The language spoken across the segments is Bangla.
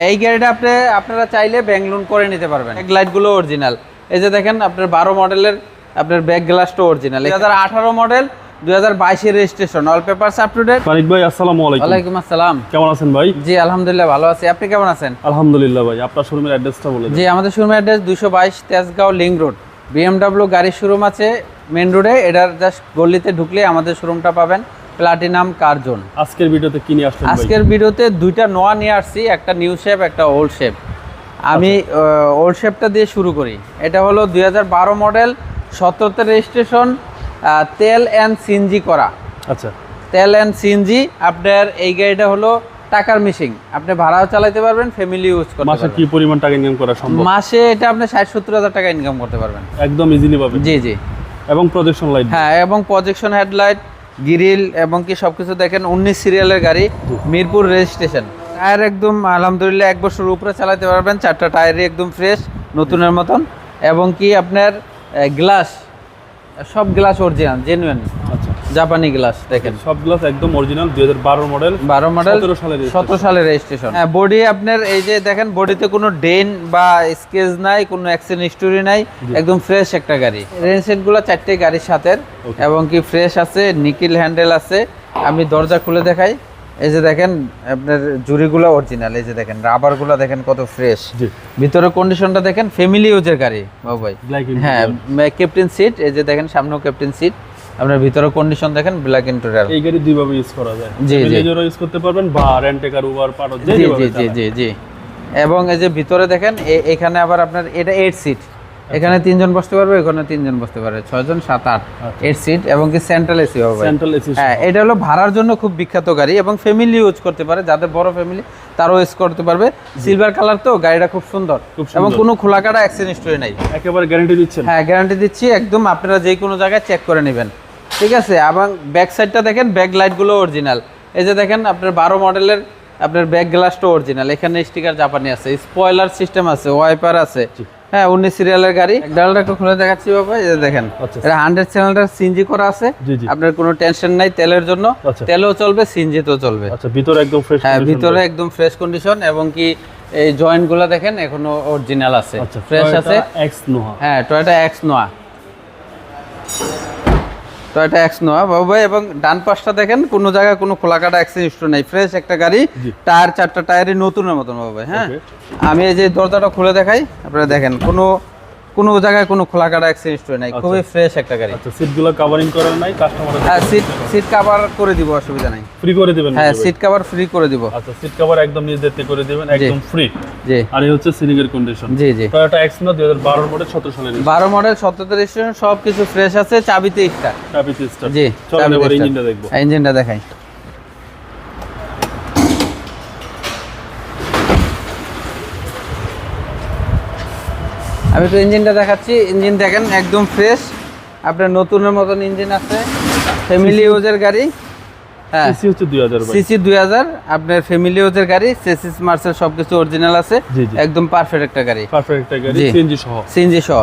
এই গাড়িটা আপনি আপনারা চাইলে ব্যাংক লোন করে নিতে পারবেন। লাইটগুলো অরিজিনাল এই যে দেখেন আপনার বারো মডেলের আপনার ব্যাক গ্লাসটা অরিজিনাল দুই হাজার আঠারো মডেল দুই হাজার বাইশের registration all papers up to date Tariq ভাই আসসালামু আলাইকুম। ওয়ালাইকুম আসসালাম। কেমন আছেন ভাই? জি আলহামদুলিল্লাহ ভালো আছি। আপনি কেমন আছেন? আলহামদুলিল্লাহ ভাই আপনার শোরুমের অ্যাড্রেসটা বলে দিন। জি আমাদের অ্যাড্রেস দুশো বাইশ তেজগাঁও রোড। বিএমডাব্লিউ গাড়ির শোরুম আছে মেন রোডে এটার জাস্ট গলিতে ঢুকলে আমাদের শোরুমটা পাবেন। Platinum Curzon. আজকের ভিডিওতে কি নিয়ে আসলেন আজকের ভিডিওতে দুইটা নোয়া নিয়ে আসছি একটা নিউ শেপ একটা ওল্ড শেপ। আমি ওল্ড শেপটা দিয়ে শুরু করি। এটা হলো দু হাজার বারো মডেল সতেরোতে রেজিস্ট্রেশন তেল অ্যান্ড সিনজি করা। আচ্ছা। তেল অ্যান্ড সিনজি আপনার এই গাড়িটা হলো টাকার মিশিং আপনি ভাড়াও চালাতে পারবেন ফ্যামিলি ইউজ করতে মাসে কি পরিমাণ টাকা ইনকাম করা সম্ভব? মাসে এটা আপনি ষাট সত্তর হাজার টাকা ইনকাম করতে পারবেন। একদম ইজিলি পাবেন। জি জি। এবং প্রজেকশন লাইট হ্যাঁ এবং প্রজেকশন হেডলাইট গ্রিল এবং কি সবকিছু দেখেন, উনিশ সিরিয়ালের গাড়ি, মিরপুর রেজিস্ট্রেশন টায়ার একদম, আলহামদুলিল্লাহ, এক বছর উপরে চালাতে পারবেন। চারটা টায়ারই একদম ফ্রেশ নতুনের মতন। এবং কি আপনার গ্লাস সব গ্লাস অরিজিনাল আচ্ছা জাপানি গ্লাস দেখেন। সব গ্লাস একদম অরিজিনাল দুই হাজার বারো মডেল বারো মডেল সতেরো সালের সতেরো সালের রেজিস্ট্রেশন হ্যাঁ বডি আপনার এই যে দেখেন বডিতে কোনো ডেন বা স্কেচ নাই কোনো অ্যাক্সিডেন্ট হিস্টোরি নাই একদম ফ্রেশ একটা গাড়ি। রেন সেটগুলো চারটে গাড়ির সাথে এবং কি ফ্রেশ আছে নিকিল হ্যান্ডেল আছে। আমি দরজা খুলে দেখাই। এই যে দেখেন আপনার জুড়িগুলো অরিজিনাল এই যে দেখেন রাবারগুলো দেখেন কত ফ্রেশ জি। ভিতরে কন্ডিশনটা দেখেন ফ্যামিলি ইউজের গাড়ি বাবু ভাই। হ্যাঁ ক্যাপ্টেন সিট এই যে দেখেন সামনেও ক্যাপ্টেন সিট আপনার ভিতরে কন্ডিশন দেখেন ব্ল্যাক ইন্টেরিয়ার এই গাড়ি দুইভাবে ইউজ করা যায়। জি, জি। ইউজ করতে পারবেন বা রেন্টেকার উবার পারো জি জি জি জি জি। এবং এই যে ভিতরে দেখেন এখানে আবার আপনার এটা এইট সিট এখানে তিনজন বসতে পারবে এখানে তিনজন বসতে পারবে। ছয়জন সাত আট। এইট সিট এবং কি সেন্ট্রাল এসি হবে। সেন্ট্রাল এসি হ্যাঁ এটা হলো ভাড়ার জন্য খুব বিখ্যাত গাড়ি এবং ফ্যামিলি ইউজ করতে পারে। যাদের বড় ফ্যামিলি তারাও ইউজ করতে পারবে। সিলভার কালার তো গাড়িটা খুব সুন্দর। এবং কোনো খোলা কাটা অ্যাক্সিডেন্ট হিস্টোরি নাই। একেবারে গ্যারান্টি দিচ্ছেন। হ্যাঁ গ্যারান্টি দিচ্ছি একদম আপনারা যে কোনো জায়গায় চেক করে নেবেন। ঠিক আছে এবং ব্যাক সাইডটা দেখেন ব্যাক লাইটগুলো অরিজিনাল এই যে দেখেন আপনার বারো মডেলের আপনার ব্যাক গ্লাসটা অরিজিনাল এখানে স্টিকার জাপানি আছে স্পয়লার সিস্টেম আছে ওয়াইপার আছে। হ্যাঁ উনিশ সিরিয়ালের গাড়ি। ডালটা একটু খুলে দেখাচ্ছি বাবা এই যে দেখেন। আচ্ছা। এটা হান্ড্রেড চ্যানেলটা সিনজি করা আছে। আপনার কোনো টেনশন নাই তেলের জন্য। আচ্ছা। তেলও চলবে সিনজিতেও চলবে। আচ্ছা ভিতরে একদম ফ্রেশ হ্যাঁ ভিতরে একদম ফ্রেশ কন্ডিশন এবং কি এই জয়েন্টগুলো দেখেন এখনও অরিজিনাল আছে। ফ্রেশ আছে। এক্স নোহা হ্যাঁ Toyota X Noah Toyota X Noah. Babu ভাই এবং ডান পাশটা দেখেন কোনো জায়গায় কোনো খোলাকাটা অ্যাক্সিডেন্ট হিস্ট্রি নেই। ফ্রেশ একটা গাড়ি টায়ার চারটা টায়ারই নতুনের মতন বাবু ভাই হ্যাঁ? আমি এই যে দরজাটা খুলে দেখাই আপনারা দেখেন কোনো কোনো জায়গায় কোনো খোলাকাটা অ্যাক্সিডেন্ট হিস্ট্রি নাই। খুবই ফ্রেশ একটা গাড়ি। আচ্ছা সিটগুলো কভারিং করার নাই কাস্টমারের হ্যাঁ সিট সিট কভার করে দিব অসুবিধা নাই। ফ্রি করে দিবেন হ্যাঁ সিট কভার ফ্রি করে দিব। আচ্ছা সিট কভার একদম নিজ দায়িত্বে করে দিবেন একদম ফ্রি জি। আর এই হচ্ছে কন্ডিশন জি জি। টয়োটা এক্স 2012 মডেল 17 সালের বারো মডেল সতেরো রেজিস্ট্রেশন সব কিছু ফ্রেশ আছে চাবিতে চাবিতে স্টার্ট জি চলেন এবার ইঞ্জিনটা দেখব। ইঞ্জিনটা দেখাই। আমি তো ইঞ্জিনটা দেখাচ্ছি। ইঞ্জিন দেখেন একদম ফ্রেশ আপনার নতুনের মতন ইঞ্জিন আছে। ফ্যামিলি ইউজের গাড়ি। সিসি হচ্ছে 2000 ভাই সিসি দুই হাজার আপনার ফ্যামিলি গাড়ি সেসিস মার্সেল সব কিছু অরিজিনাল আছে। একদম পারফেক্ট একটা গাড়ি। পারফেক্ট একটা গাড়ি। সিএনজি সহ। সিএনজি সহ।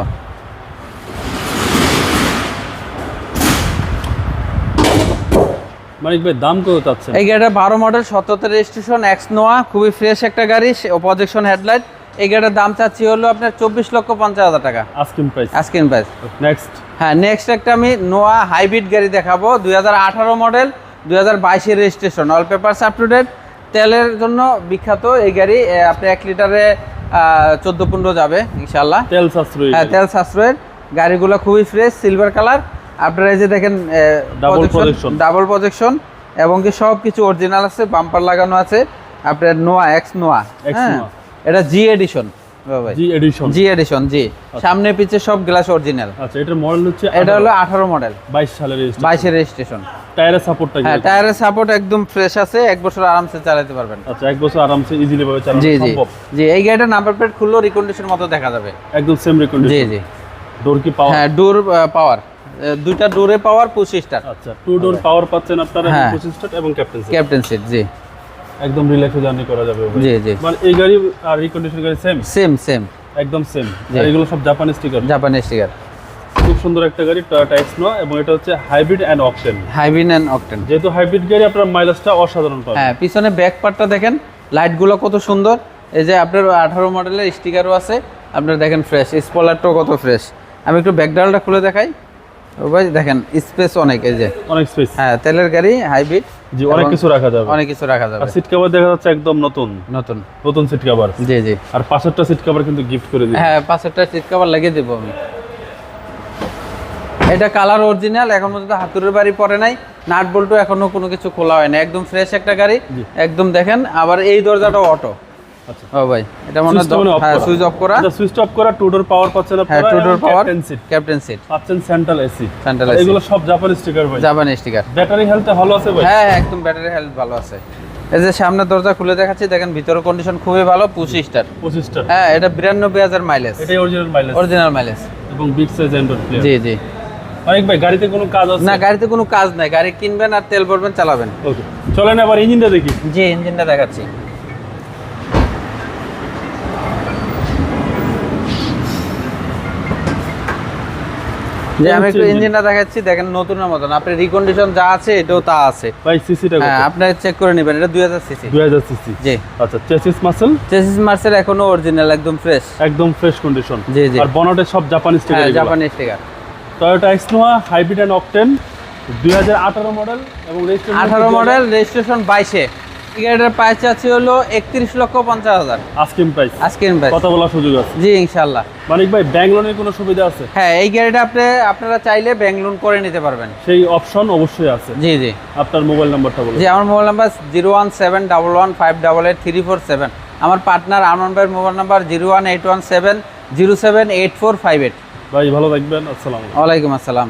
মানিক ভাই দাম কত চাচ্ছেন? এই গাড়িটা বারো মডেল সতেরোতে রেজিস্ট্রেশন এক্স নোয়া খুবই ফ্রেশ একটা গাড়ি প্রজেকশন হেডলাইট এই গাড়িটার দাম চাচ্ছি হলো আপনার চব্বিশ লক্ষ পঞ্চাশ হাজার টাকা। Asking price asking price next হ্যাঁ নেক্সট একটা আমি নোয়া হাইব্রিড গাড়ি দেখাবো দুই হাজার আঠারো মডেল দুই হাজার বাইশের registration all papers up to date তেলের জন্য বিখ্যাত এই গাড়ি আপনি এক লিটারে চোদ্দ পনেরো যাবে ইনশাল্লাহ তেল সাশ্রয়ী হ্যাঁ তেল সাশ্রয়ের। গাড়িগুলো খুবই ফ্রেশ সিলভার কালার আপনারা এই যে দেখেন ডাবল প্রজেকশন এবং কি সব কিছু অরিজিনাল আছে বাম্পার লাগানো আছে আপনার নোয়া এক্স নোয়া হ্যাঁ এটা G edition G edition G edition G. সামনে পিছে সব গ্লাস অরিজিনাল আচ্ছা এটার মডেল হচ্ছে এটা হলো আঠারো। মডেল 22 সালের রেজিস্ট্রেশন বাইশের রেজিস্ট্রেশন টায়ারের সাপোর্টটা হ্যাঁ টায়ারের সাপোর্ট একদম ফ্রেশ আছে এক বছর আরামসে চালাতে পারবেন। আচ্ছা এক বছর আরামসে ইজিলি ভাবে চালানো জি জি। জি এই গাড়িটার নাম্বার প্লেট খুললেও রিকন্ডিশন মতো দেখা যাবে। একদম সেম জি রিকন্ডিশন জি। ডোর কি পাওয়ার হ্যাঁ ডোর পাওয়ার দুইটা ডোরে পাওয়ার পঁচিশ স্টার আচ্ছা টু ডোর পাওয়ার পাচ্ছেন আপনারা হ্যাঁ। 25 স্টার এবং ক্যাপ্টেন ক্যাপ্টেন সিট জি। একদম রিল্যাক্সে জার্নি করা যাবে জি জি। মানে এই গাড়ি আর রিকন্ডিশন গাড়ি সেম সেম সেম একদম সেম এগুলো সব জাপানি স্টিকার জাপানি স্টিকার খুব সুন্দর একটা গাড়ি টয়োটা এক্স নোয়া এবং এটা হচ্ছে হাইব্রিড এন্ড অকটেন হাইবিন অ্যান্ড অকটেন যেহেতু হাইব্রিড গাড়ি আপনার মাইলেজটা অসাধারণ পাবেন। হ্যাঁ পিছনে ব্যাক পার্টটা দেখেন লাইটগুলো কত সুন্দর। এই যে আপনার আঠারো মডেলের স্টিকারও আছে আপনার দেখেন ফ্রেশ স্পলারটাও কত ফ্রেশ আমি একটু ব্যাকডালটা খুলে দেখাই। ও ভাই দেখেন স্পেস অনেক এই যে। অনেক স্পেস হ্যাঁ তেলের গাড়ি হাইব্রিড জি অনেক কিছু রাখা যাবে। অনেক কিছু রাখা যাবে। আর সিট কভার দেখা যাচ্ছে একদম নতুন। নতুন। নতুন সিট কভার জি জি। আর পাশেরটা সিট কভার কিন্তু গিফট করে দিই হ্যাঁ পাঁচটা সিট কভার লাগিয়ে দেবো আমি। এটা কালার অরিজিনাল এখন পর্যন্ত হাতুরের বাড়ি পরে নাই। নাট বল্টু এখনও কোনো কিছু খোলা হয় না একদম ফ্রেশ একটা গাড়ি। একদম দেখেন আবার এই দরজাটাও অটো ও ভাই এটা মনে হয় মানে হ্যাঁ সুইচ অফ করা। এটা সুইচ অফ করা টু ডোর পাওয়ার পাচ্ছেন হ্যাঁ two door power captain seat পাচ্ছেন সেন্ট্রাল এসি Central AC এগুলো সব জাপানি স্টিকার ভাই। জাপানি স্টিকার ব্যাটারি হেলথ ভালো আছে ভাই? হ্যাঁ হ্যাঁ, একদম ব্যাটারি হেলথ ভালো আছে। এই যে সামনের দরজা খুলে দেখাচ্ছি দেখেন ভিতরে কন্ডিশন খুবই ভালো পঁচিশ স্টার পঁচিশটা হ্যাঁ এটা বিরানব্বই হাজার মাইলেজ এটাই অরিজিনাল মাইলেজ অরিজিনাল মাইলেজ এবং বিগ সাইজ অ্যান্ড্রয়েড প্লেয়ার জি জি। অনেক ভাই গাড়িতে কোনো কাজ আছে? না গাড়িতে কোনো কাজ নাই। গাড়ি কিনবেন আর তেল ভরবেন চালাবেন। ওকে চলেন আবার ইঞ্জিনটা দেখি। জি ইঞ্জিনটা দেখাচ্ছি। যে আমি একটু ইঞ্জিনটা দেখাচ্ছি দেখেন নতুনের মতন। আপনি রিকন্ডিশন যা আছে এটাও তা আছে। ভাই সিসিটা হ্যাঁ কত আপনি চেক করে নেবেন এটা দুই হাজার সিসি দুই হাজার সিসি জি। আচ্ছা চেসিস মাসেল চেসিস মার্সেল এখনও অরিজিনাল একদম ফ্রেশ একদম ফ্রেশ কন্ডিশন জি, জি। আর বনটে সব জাপানি হ্যাঁ জাপানি sticker Toyota X Noah hybrid and octane দুই হাজার আঠারো মডেল এবং registration আঠারো মডেল রেজিস্ট্রেশন বাইশে। এটার প্রাইস আছে হলো একত্রিশ লক্ষ পঞ্চাশ হাজার। আস্কিং প্রাইস আজকের প্রাইস কথা বলার সুযোগ আছে? জি ইনশাল্লাহ মানিক ভাই ব্যাংক লোনের কোনো সুবিধা আছে? হ্যাঁ এই গাড়িটা আপনি আপনারা চাইলে ব্যাংক লোন করে নিতে পারবেন। সেই অপশন অবশ্যই আছে। জি জি। আপনার মোবাইল নাম্বারটা বলুন। জি আমার mobile number zero one seven double one five double eight three four seven আমার পার্টনার আনন্দ ভাইয়ের mobile number zero one eight one seven zero seven eight four five eight ভাই ভালো থাকবেন। আসসালাম ওয়ালাইকুম আসসালাম।